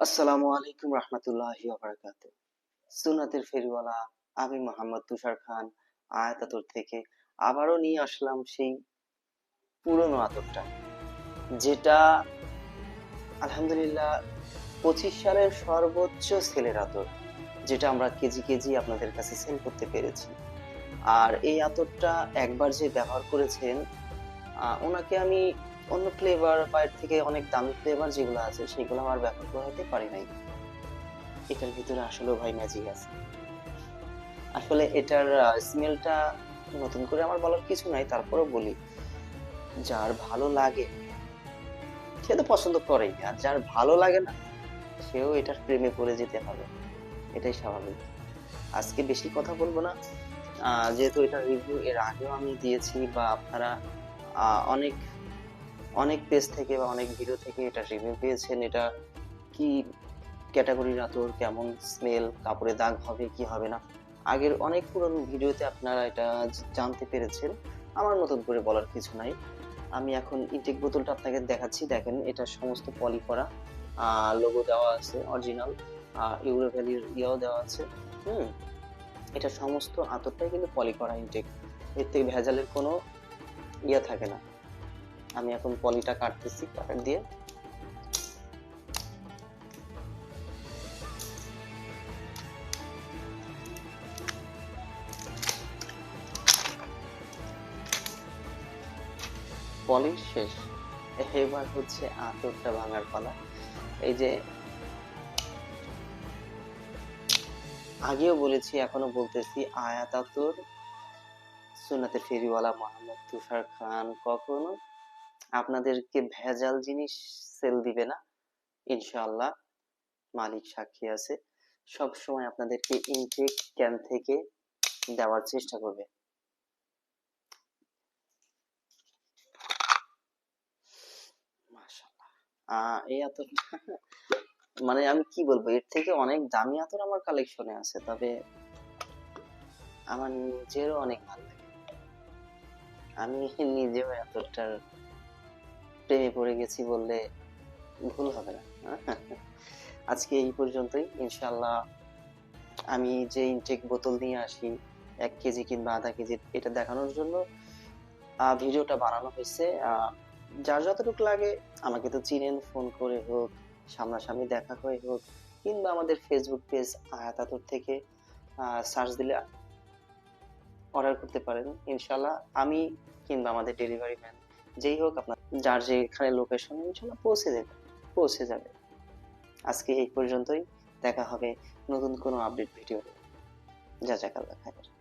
আসসালামু আলাইকুম রহমতুল্লাহ সুনাতের ফেরিওয়ালা আমি মোহাম্মদ তুষার খান আয়াতাতুর থেকে আবারও নিয়ে আসলাম সেই পুরনো আতরটা যেটা আলহামদুলিল্লাহ পঁচিশ সালের সর্বোচ্চ সেলের আতর যেটা আমরা কেজি কেজি আপনাদের কাছে সেল করতে পেরেছি। আর এই আতরটা একবার যে ব্যবহার করেছেন ওনাকে আমি অন্য ফ্লেভার বা থেকে অনেক দামি ফ্লেভার যেগুলো আছে, সেগুলো আমার ব্যবহার করাতে পারি নাই। এটার ভিতরে আসলে ভাই ম্যাজিক আছে। আসলে এটার স্মেলটা নতুন করে আমার বলার কিছু নাই, তারপরেও বলি, যার ভালো লাগে, সে তো পছন্দ করেই, আর যার ভালো লাগে না, সেও এটার প্রেমে পড়ে যেতে হবে। এটাই স্বাভাবিক। আজকে বেশি কথা বলব না। যেহেতু এটা রিভিউ এর আগেও আমি দিয়েছি বা আপনারা অনেক অনেক পেজ থেকে বা অনেক ভিডিও থেকে এটা রিভিউ পেয়েছেন। এটা কি ক্যাটাগরির আতর কেমন স্মেল কাপড়ে দাগ হবে কি হবে না? আগের অনেক পুরনো ভিডিওতে আপনারা এটা জানতে পেরেছেন। আমার মতন করে বলার কিছু নাই। আমি এখন ইনটেক বোতলটা আপনাকে দেখাচ্ছি। দেখেন, এটা সমস্ত পলি করা। লোগো দেওয়া আছে অরিজিনাল ইউরো ভ্যালির ইয়েও দেওয়া আছে। হুম, এটা সমস্ত আতরটাই কিন্তু পলি করা ইনটেক এর থেকে ভেজালের কোনো ইয়ে থাকে না। আমি এখন পলিটা কাটতেছি, কাটার দিয়ে। পলিশ শেষ। এবার হচ্ছে আতরটা ভাঙার পালা। এই যে আগেও বলেছি, এখনও বলতেছি, আয়াত আতর সুনাতে ফেরিওয়ালা মোহাম্মদ তুষার খান কখনো আপনাদেরকে ভেজাল জিনিস সেল দিবে না। ইনশাআল্লাহ মালিক সাক্ষী আছে। সব সময় আপনাদেরকে ইনটেক ক্যান থেকে দেওয়ার চেষ্টা করবে। এই আতর মানে আমি কি বলব, এর থেকে অনেক দামি আতর আমার কালেকশনে আছে, তবে আমার নিজেরও অনেক ভালো লাগে। আমি নিজেও আতরটার প্রেমে পড়ে গেছি বললে ভুল হবে না আজকে এই পর্যন্তই ইনশাল্লাহ আমি যে ইনটেক বোতল নিয়ে আসি, এক কেজি কিংবা আধা কেজি, এটা দেখানোর জন্য ভিডিওটা বানানো হয়েছে যার যতটুকু লাগে আমাকে তো চিনেন, ফোন করে হোক, সামনাসামনি দেখা হয়ে হোক, কিংবা আমাদের ফেসবুক পেজ আয়াতাতুর থেকে সার্চ দিলে অর্ডার করতে পারেন ইনশাল্লাহ আমি কিংবা আমাদের ডেলিভারি ম্যান যেই হোক আপনার, যার যেখানে লোকেশন ইনশাল্লাহ পৌঁছে দেবে, পৌঁছে যাবে। আজকে এই পর্যন্তই, দেখা হবে নতুন কোনো আপডেট ভিডিও যা যাক আল্লাহ খায়ের